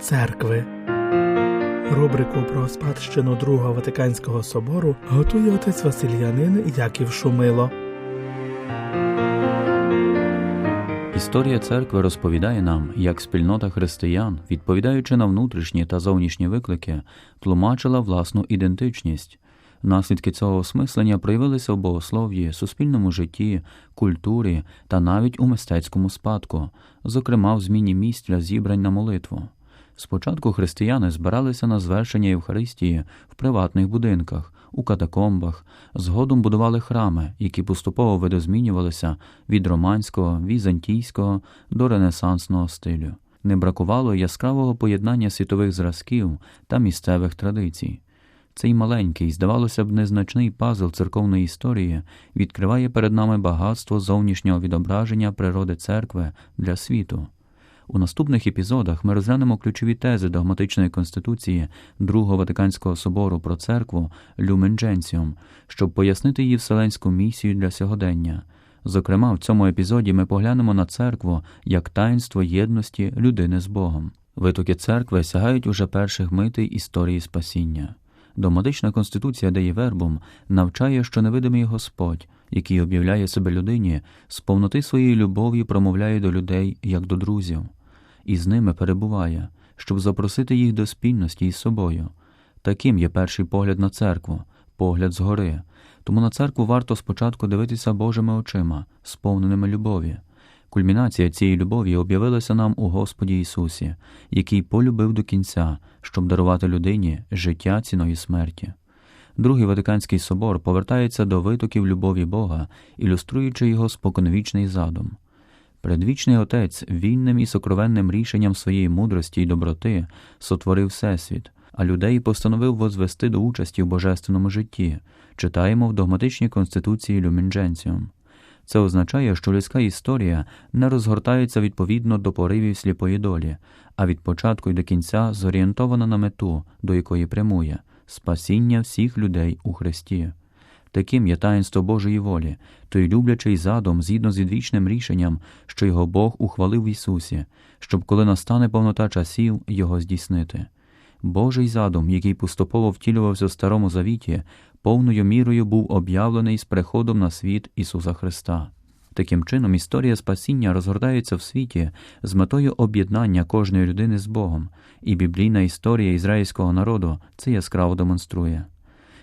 церкви. Рубрику про спадщину Другого Ватиканського собору готує отець Васильянин Яків Шумило. Історія церкви розповідає нам, як спільнота християн, відповідаючи на внутрішні та зовнішні виклики, тлумачила власну ідентичність. Наслідки цього осмислення проявилися в богослов'ї, суспільному житті, культурі та навіть у мистецькому спадку, зокрема в зміні місць для зібрань на молитву. Спочатку християни збиралися на звершення Євхаристії в приватних будинках, у катакомбах, згодом будували храми, які поступово видозмінювалися від романського, візантійського до ренесансного стилю. Не бракувало яскравого поєднання світових зразків та місцевих традицій. Цей маленький, здавалося б, незначний пазл церковної історії відкриває перед нами багатство зовнішнього відображення природи церкви для світу. У наступних епізодах ми розглянемо ключові тези догматичної конституції Другого Ватиканського собору про церкву Люмен Дженсіум, щоб пояснити її вселенську місію для сьогодення. Зокрема, в цьому епізоді ми поглянемо на церкву як таїнство єдності людини з Богом. Витоки церкви сягають уже перших митей історії спасіння. Догматична конституція Деї Вербум навчає, що невидимий Господь, який об'являє себе людині, з повноти своєї любові промовляє до людей як до друзів і з ними перебуває, щоб запросити їх до спільності із собою. Таким є перший погляд на церкву, погляд згори. Тому на церкву варто спочатку дивитися Божими очима, сповненими любові. Кульмінація цієї любові об'явилася нам у Господі Ісусі, який полюбив до кінця, щоб дарувати людині життя ціною смерті. Другий Ватиканський собор повертається до витоків любові Бога, ілюструючи його споконвічний задум. Предвічний Отець вільним і сокровенним рішенням своєї мудрості й доброти сотворив Всесвіт, а людей постановив возвести до участі в божественному житті, читаємо в догматичній конституції Люміндженціум. Це означає, що людська історія не розгортається відповідно до поривів сліпої долі, а від початку й до кінця зорієнтована на мету, до якої прямує спасіння всіх людей у Христі. Таким є таїнство Божої волі, той люблячий задум згідно з відвічним рішенням, що його Бог ухвалив в Ісусі, щоб, коли настане повнота часів, його здійснити. Божий задум, який поступово втілювався в Старому Завіті, повною мірою був об'явлений з приходом на світ Ісуса Христа. Таким чином, історія спасіння розгортається в світі з метою об'єднання кожної людини з Богом, і біблійна історія ізраїльського народу це яскраво демонструє.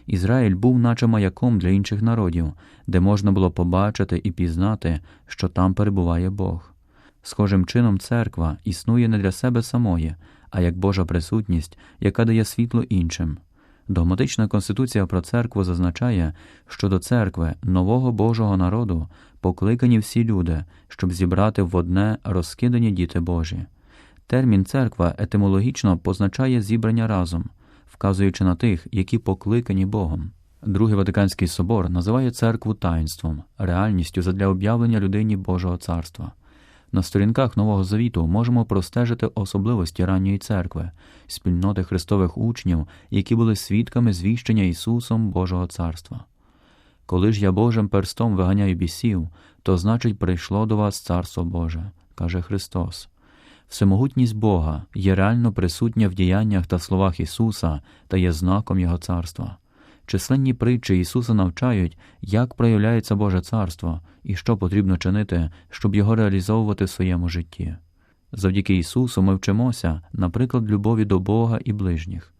Ізраїль був наче маяком для інших народів, де можна було побачити і пізнати, що там перебуває Бог. Схожим чином, церква існує не для себе самої, а як Божа присутність, яка дає світло іншим. Догматична конституція про церкву зазначає, що до церкви нового Божого народу покликані всі люди, щоб зібрати в одне розкидані діти Божі. Термін церква етимологічно позначає зібрання разом вказуючи на тих, які покликані Богом. Другий Ватиканський собор називає церкву таїнством, реальністю задля об'явлення людині Божого царства. На сторінках Нового Завіту можемо простежити особливості ранньої церкви, спільноти Христових учнів, які були свідками звіщення Ісусом Божого царства. Коли ж я Божим перстом виганяю бісів, то значить прийшло до вас Царство Боже, каже Христос. Всемогутність Бога є реально присутня в діяннях та словах Ісуса та є знаком Його царства. Численні притчі Ісуса навчають, як проявляється Боже царство і що потрібно чинити, щоб його реалізовувати в своєму житті. Завдяки Ісусу ми вчимося, наприклад, любові до Бога і ближніх.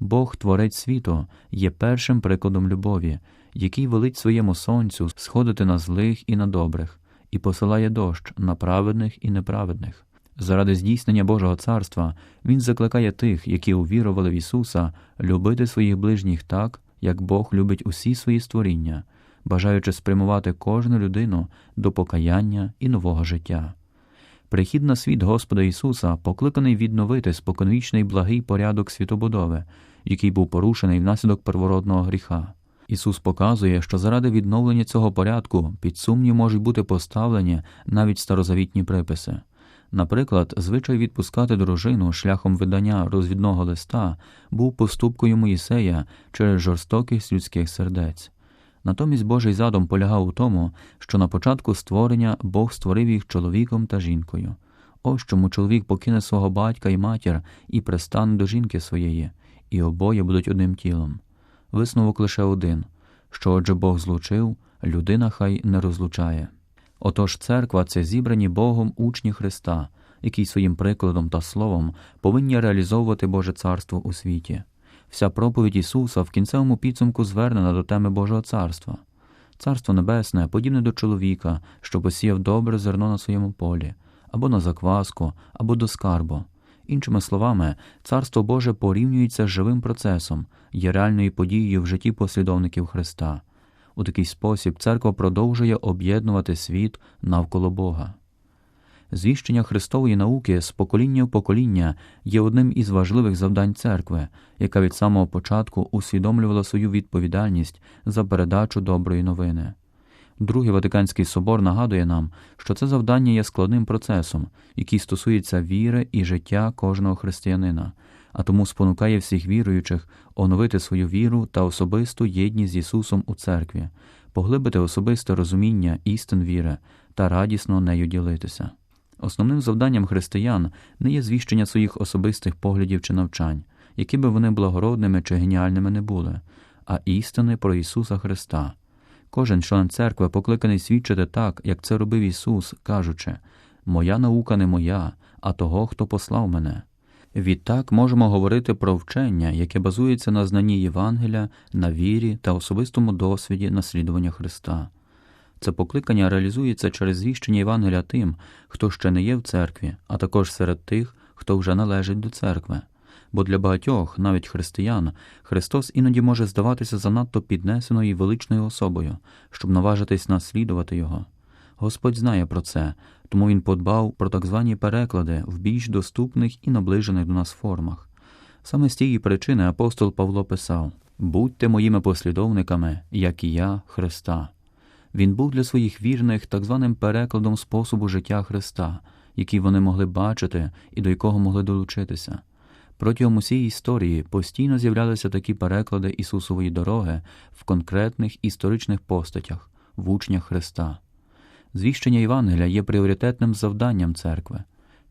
Бог, Творець світу, є першим прикладом любові, який велить своєму сонцю сходити на злих і на добрих, і посилає дощ на праведних і неправедних. Заради здійснення Божого царства Він закликає тих, які увірували в Ісуса, любити своїх ближніх так, як Бог любить усі свої створіння, бажаючи спрямувати кожну людину до покаяння і нового життя. Прихід на світ Господа Ісуса покликаний відновити споконвічний благий порядок світобудови, який був порушений внаслідок первородного гріха. Ісус показує, що заради відновлення цього порядку під сумнів можуть бути поставлені навіть старозавітні приписи. Наприклад, звичай відпускати дружину шляхом видання розвідного листа був поступкою Моїсея через жорстокість людських сердець. Натомість Божий задум полягав у тому, що на початку створення Бог створив їх чоловіком та жінкою. Ось чому чоловік покине свого батька і матір і пристане до жінки своєї, і обоє будуть одним тілом. Висновок лише один що отже Бог злучив, людина хай не розлучає. Отож, церква це зібрані Богом учні Христа, які своїм прикладом та словом повинні реалізовувати Боже царство у світі. Вся проповідь Ісуса в кінцевому підсумку звернена до теми Божого царства. Царство Небесне подібне до чоловіка, що посіяв добре зерно на своєму полі, або на закваску, або до скарбу. Іншими словами, царство Боже порівнюється з живим процесом, є реальною подією в житті послідовників Христа. У такий спосіб церква продовжує об'єднувати світ навколо Бога. Звіщення Христової науки з покоління в покоління є одним із важливих завдань церкви, яка від самого початку усвідомлювала свою відповідальність за передачу доброї новини. Другий Ватиканський собор нагадує нам, що це завдання є складним процесом, який стосується віри і життя кожного християнина, а тому спонукає всіх віруючих оновити свою віру та особисту єдність з Ісусом у церкві, поглибити особисте розуміння істин віри та радісно нею ділитися. Основним завданням християн не є звіщення своїх особистих поглядів чи навчань, які би вони благородними чи геніальними не були, а істини про Ісуса Христа. Кожен член церкви покликаний свідчити так, як це робив Ісус, кажучи Моя наука не моя, а того, хто послав мене. Відтак можемо говорити про вчення, яке базується на знанні Євангеля, на вірі та особистому досвіді наслідування Христа. Це покликання реалізується через звіщення Євангеля тим, хто ще не є в церкві, а також серед тих, хто вже належить до церкви. Бо для багатьох, навіть християн, Христос іноді може здаватися занадто піднесеною і величною особою, щоб наважитись наслідувати Його. Господь знає про це, тому Він подбав про так звані переклади в більш доступних і наближених до нас формах. Саме з тієї причини апостол Павло писав Будьте моїми послідовниками, як і я, Христа. Він був для своїх вірних так званим перекладом способу життя Христа, який вони могли бачити і до якого могли долучитися. Протягом усієї історії постійно з'являлися такі переклади Ісусової дороги в конкретних історичних постатях, в учнях Христа. Звіщення Євангелія є пріоритетним завданням церкви.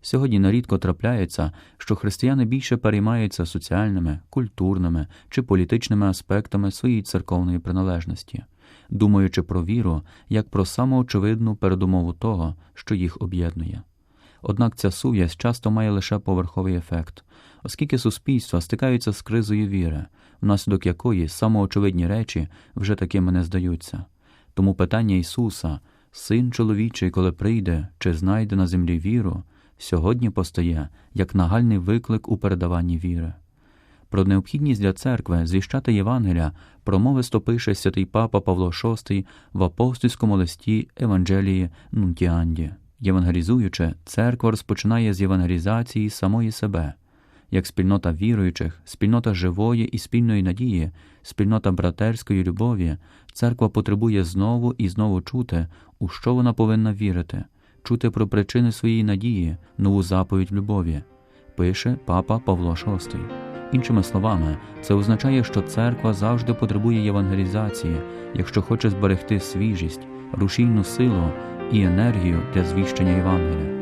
Сьогодні нарідко трапляється, що християни більше переймаються соціальними, культурними чи політичними аспектами своєї церковної приналежності, думаючи про віру як про самоочевидну передумову того, що їх об'єднує. Однак ця сув'язь часто має лише поверховий ефект, оскільки суспільства стикаються з кризою віри, внаслідок якої самоочевидні речі вже такими не здаються. Тому питання Ісуса, Син чоловічий, коли прийде чи знайде на землі віру, сьогодні постає як нагальний виклик у передаванні віри. Про необхідність для церкви звіщати Євангелія промовисто пише святий папа Павло VI в апостольському листі Евангелії Нунтіанді. Євангелізуючи, церква розпочинає з євангелізації самої себе, як спільнота віруючих, спільнота живої і спільної надії, спільнота братерської любові, церква потребує знову і знову чути, у що вона повинна вірити, чути про причини своєї надії, нову заповідь любові, пише папа Павло VI. Іншими словами, це означає, що церква завжди потребує євангелізації, якщо хоче зберегти свіжість, рушійну силу і енергію для звіщення Євангелія.